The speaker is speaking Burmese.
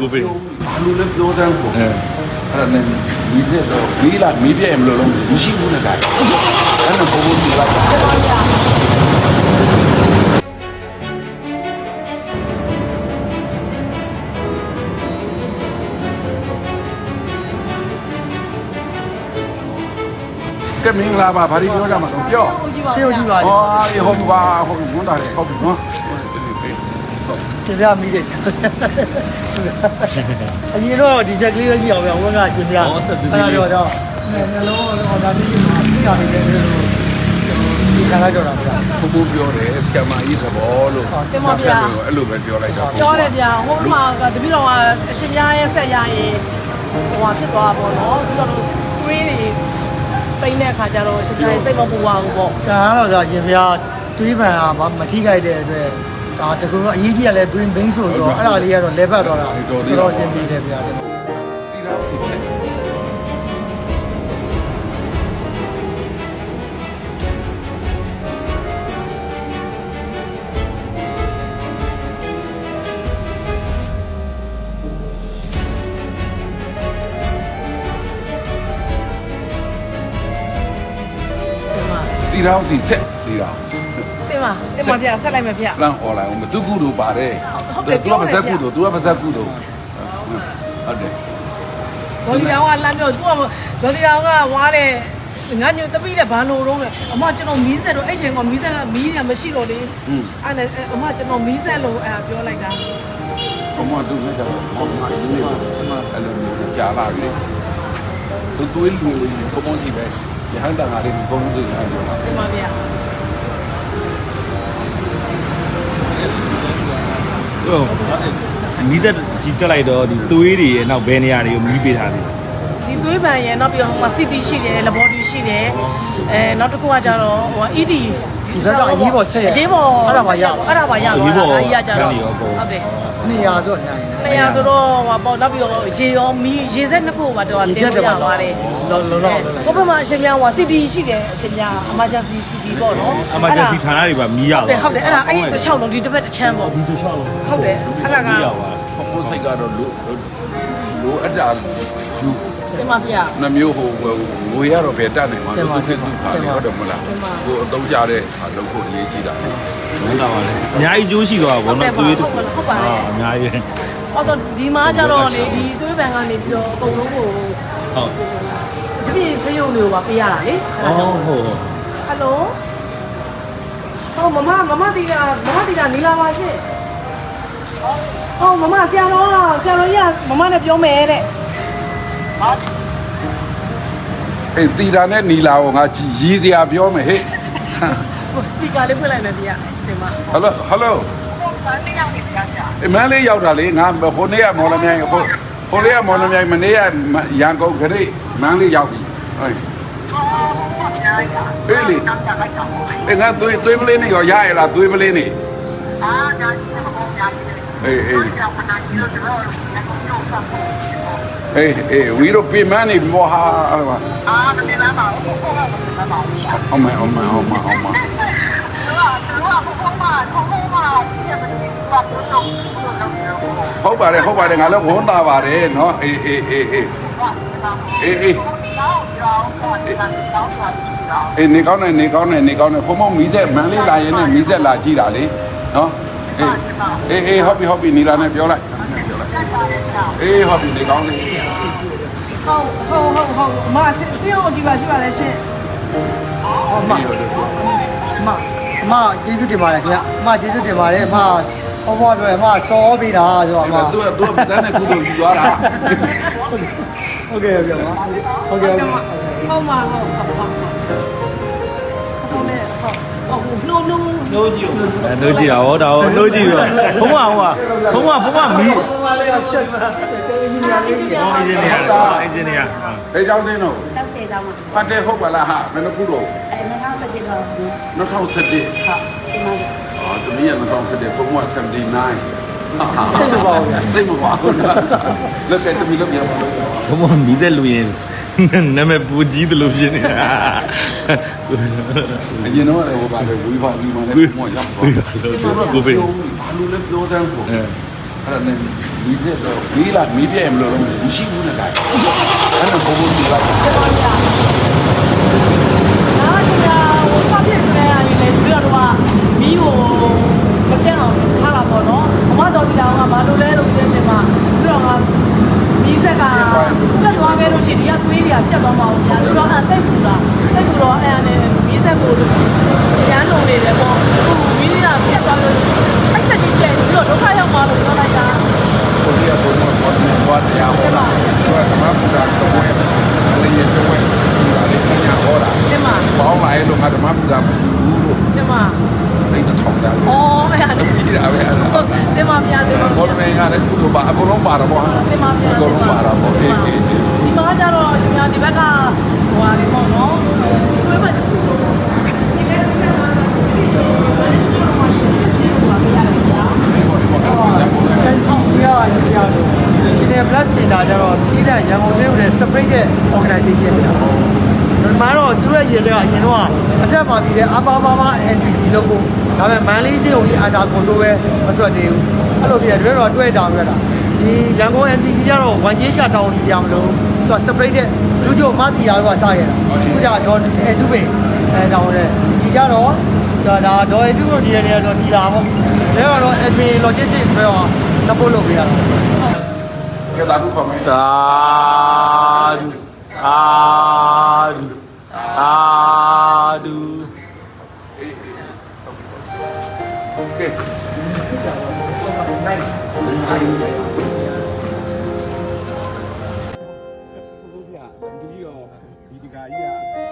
ကိုဖေးဘာလို့လဲပြောစမ်းဆိုအဲအဲ့ဒါနဲ့မိစက်တော့မီးလာမီးပြဲမလို့လုံးမရှိဘူးနဲ့ကအဲ့ဒါဘိုးဘိုးကြီးလိုက်တာကဲမင်္ဂလာပါဘာလို့ပြောကြမှာတော့ပြောရှေ့ကိုကြည့်ပါဟောဒီဟုတ်ပါဟုတ်ဘုန်းတော်တယ်ဟုတ်ပြီနော် ကျင်ပြမိတယ်အရင်တော့ဒီဇက်ကလေးပဲကြည့်အောင်ဗျာဘုန်းကကျင်ပြတော့တော့နှလုံးဟောဒါပြီးမှပြရနေတယ်လို့ဒီခါလိုက်တော့တာဗျာဘုဘပြောတယ်ဆရာမကြီးသဘောလို့အဲ့လိုပဲပြောလိုက်တော့ပြောတယ်ဗျာဟိုမှာကတပည့်တော်ကအရှင်များရဲ့ဆက်ရရင်ဟိုဟာဖြစ်သွားပါတော့ပြီးတော့တွေးတွေပိန်းတဲ့အခါကျတော့အရှင်များရဲ့စိတ်မပူပါဘူးပေါ့ဒါကတော့ဒါကျင်ပြတွေးပန်ကမထိခိုက်တဲ့အတွက် ဒါတကူအရေးကြီးကလည်းတွင်းဘင်းဆိုတော့အဲ့ဒါလေးကတော့လဲပတ်သွားတာတော်တော်ရှင်းပြတယ်ဗျာဒီတော့ဒီချက်ဒီမှာဒီတော့စီဆက်ဒီတော့ တင်ပါတင်ပါဗျာဆက်လိုက်မယ်ဗျာ လမ်းអော်လိုက်အောင်မသူကုတို့ပါတယ် ဟုတ်တယ် သူကပါဇက်ကုတို့သူကပါဇက်ကုတို့ဟုတ်တယ် ဒေါ်ဒီတောင်ကလမ်းပြောသူကဒေါ်ဒီတောင်ကဝါတယ်ငါညတပိတဲ့ဘာလို့တော့လဲအမကျွန်တော်မီးဆက်တော့အဲ့ချိန်ကမီးဆက်ကမီးရမရှိတော့လေ อืม အဲ့နဲ့အမကျွန်တော်မီးဆက်လို့အဲ့ပြောလိုက်တာ ဘုမသူလည်းတော့ဘုမယူနေတယ်အဲ့လိုမျိုးကြာလာပြီသူတွေးလူဘုံစီပဲရဟန္တာငါလေးဘုံစီလာပြောတာ တင်ပါဗျာ ဟိုမီးသက်ကြီးတက်လိုက်တော့ဒီသွေးတွေရဲ့နောက်ဘယ်နေရာတွေကိုမီးပေးထားတယ် ဒီသွေးပန်ရယ်နောက်ပြီးတော့ဟိုမှာ city ရှိတယ် laboratory ရှိတယ်အဲနောက်တစ်ခုကကြတော့ဟို ED ဒီဘက်ကအရေးပေါ်ဆက်ရအရေးပေါ်အဲ့ဒါပါရပါအဲ့ဒါပါရပါဒါကြီးရကြတော့ဟုတ်တယ်နေရာဆိုနိုင်တယ်နေရာဆိုတော့ဟိုပေါ့နောက်ပြီးတော့ရေရောမီးရေစက်နှစ်ခုပါတော့တင်လို့ရပါတယ်လောလောလောဘုပ္ပမအရှင်များဟို city ရှိတယ်အရှင်များ emergency city ပေါ့နော်အမဂျန်စီဌာနတွေပါမီးရဟုတ်တယ်ဟုတ်တယ်အဲ့ဒါအဲ့ဒီတစ်ချောင်းလုံးဒီတစ်ဖက်တစ်ချမ်းပေါ့ဒီတစ်ချောင်းလုံးဟုတ်တယ်အဲ့ဒါကမီးရပါဘုံစိတ်ကတော့လူလူအတာယူ ဒီမှာဗျာနှမျိုးဟိုဝေရတော့ပဲတတ်နေမှာသူဖြစ်သူပါလေဟုတ်တယ်မလားကိုအတုံးကြတဲ့အလုပ်ကိုရေးကြည့်တာဟုတ်တာပါလေအများကြီးကျိုးရှိသွားပါဘောနော်သွေးတို့အာအများကြီးဟုတ်တော့ဒီမှာကျတော့လေဒီသွေးပန်ကနေပြီးတော့အကုန်လုံးကိုဟုတ်ဒီပြည့်စေယုံတွေကိုပါပေးရတာလေအော်ဟုတ်ဟယ်လိုဟောမမမမတီတာမမတီတာနေလာပါရှင့်ဟောမမဆရာတော်ဆရာတော်ကြီးကမမနဲ့ပြောမယ်တဲ့ အေးတီတာနဲ့နီလာကိုငါကြည်ရီစရာပြောမယ်ဟဲ့ဟိုစပီကာလေးဖွင့်လိုက်မယ်ဗျာဒီမှာဟယ်လိုဟယ်လိုအမန်လေးရောက်တာလေငါဟိုနေ့ကမော်လမြိုင်ဟိုဟိုနေ့ကမော်လမြိုင်မနေ့ကရန်ကုန်ခရိမန်းလေးရောက်ပြီဟဲ့အေးလေအေးငါသွေးသွေးပလေးနေရောရရလားသွေးပလေးနေအေးအေးအေး အေးဝီရိုပီမန်နေဘောဟာအမအမအမအမ ဟုတ်ပါတယ်ဟုတ်ပါတယ်ငါလည်းဝန်တာပါတယ်เนาะအေးအေးအေးအေးအေးအေးအေးနေကောင်းနေနေကောင်းနေနေကောင်းနေဖုံဖုံမီးဆက်မန်းလေးလာရင်လည်းမီးဆက်လာကြည့်တာလေเนาะအေးအေးအေးဟုတ်ပြီဟုတ်ပြီနီလာနဲ့ပြောလိုက်ပြောလိုက် အေးဟုတ်ပြီနေကောင်းနေဟုတ်ဟုတ်ဟုတ်ဟုတ်အမစေစေယုံဒီပါရှိပါလဲရှင့်အမအမအမကျေးဇူးတင်ပါတယ်ခင်ဗျအမကျေးဇူးတင်ပါတယ်အမဟောဘောပြောအမစောပေးတာဆိုတော့အမအဲ့သူကသူကပဇန်းနဲ့ကုသိုလ်ယူသွားတာဟုတ်ကဲ့ဟုတ်ကဲ့ပါဟုတ်ကဲ့ဟုတ်ကဲ့ဟုတ်မှာဟုတ်ဟု နှိုးနှိုးနှိုးကြည့်အဲနှိုးကြည့်တာဟောဒါဟောနှိုးကြည့်ရောဘုံမဟိုကဘုံမဘုံမမီးဟိုမှာလေးဖြတ်တယ်အင်ဂျင်နီယာလေးကြီးဟောအင်ဂျင်နီယာအင်ဂျင်နီယာအဲကြောင့်စင်းတော့ကျောက်စေတောင်းမှာဖတ်တယ်ဟုတ်ပါလားဟာဘယ်နှခုတော့အဲ2017တော့ဟုတ်2017ဒီမှာအာတမီးက2017ပုံမှန်79သိမပါဘူးဗျာသိမပါဘူးလားလက်ကတမီးလောက်ပြန်ပါလို့ဘုံမမီးသက်လူရင် နာမည်ပူကြီးတယ်လို့ဖြစ်နေတာအရင်တော့လည်းဟိုပါလေဝီဖာဝီမာလည်းပုံမှန်ရောက်သွားကိုဖေးဘာလို့လဲပြောစမ်းဆိုအဲအအဲ့ဒါနဲ့မီးစက်တော့မီးလာမီးပြည့်မလို့တော့မရှိဘူးနဲ့ကဲအဲ့ဒါဘိုးဘိုးကြီးလိုက်ကျမကြီးအာရှင်ကဟိုဖတ်ပြနေရရင်လည်းပြီးတော့မီးကိုမပြတ်အောင်ထားလာပေါ့နော်မမတော်ဒီကောင်ကဘာလို့လဲလို့ပြောချင်မှာပြီးတော့ကမီးဆက်ကပြတ် သွားခဲ့လို့ရှိရင်ဒီကသွေးတွေကပြတ်သွားမှာဘူးညာပြီးတော့အဲစိတ်ပူတာစိတ်ပူတော့အဲနဲ့မီးဆက်ကိုရမ်းလုံနေတယ်ပေါ့ဟိုမီးတွေကပြတ်သွားလို့အဲ့စက်ကြီးပြည့်ပြီးတော့ဒုက္ခရောက်မှာလို့ပြောလိုက်တာကိုကြီးကဘုန်းတော်ပေါ်နေသွားတရားဟောတာဆိုတော့ဓမ္မပူဇာတော့ဝဲအဲ့ဒီရဲ့ဝဲဒါလေးညာဟောတာ တင်မ ပေါင်းလာရဲ့လို့ငါဓမ္မပူဇာမရှိဘူးလို့ တင်မ သိတဲ့ထောင်တာ ဩအဲ့ဒါ ပြီးတာပဲအဲ့ဒါ တင်မပြတင်မ ဘောရမေကလည်းကုသိုလ်ပါအကုန်လုံးပါတော့ဗော တင်မပြ အကုန်လုံးပါတော့ဗောအေးအေးအေး ဒီမှာကျတော့ရှင်များဒီဘက်ကဟိုဟာလေးပေါ့နော်ဝဲဘက်ဒီကနေ့ကတော့ဒီမှာပြရတယ်ဗျာ ဒီဘောဒီဘောအဲ့ဒါညာပေါ်တယ် အဲဒီကြီးရရှိရလို့ရှင်နယ် plus center ကျတော့ပြည်တဲ့ရန်ကုန်မြို့နယ် separate တဲ့ organization ဖြစ်တာပေါ့ဒီမှာတော့သူရဲ့ရေတွေကအရင်တော့အထက်မှာပြီးတဲ့အပါပါမ NPC လို့ကိုဒါပေမဲ့မန်လေးစေးကိုဒီ under control ပဲမထွက်သေးဘူးအဲ့လိုပြည့်တယ်တော့တွေ့တာပဲလားဒီရန်ကုန် NPC ကျတော့ဝန်ကြီးကတောင်းနေကြမလို့သူက separate တဲ့လူချိုမတီရာကစရတာခုကျတော့အဲသူပဲအဲတောင်းတယ်ဒီကြတော့ဒါဒါဒေါ်အတူကိုဒီရနေတော့ဒီလာပေါ့ဒါကတော့ admin logistics ပဲတော့ support လုပ်ပေးရတာကဲဒါခုခေါ်မယ် သာဓုသာဓုသာဓုကဲဘုရားဒီရောဒီတကာကြီးကဒီ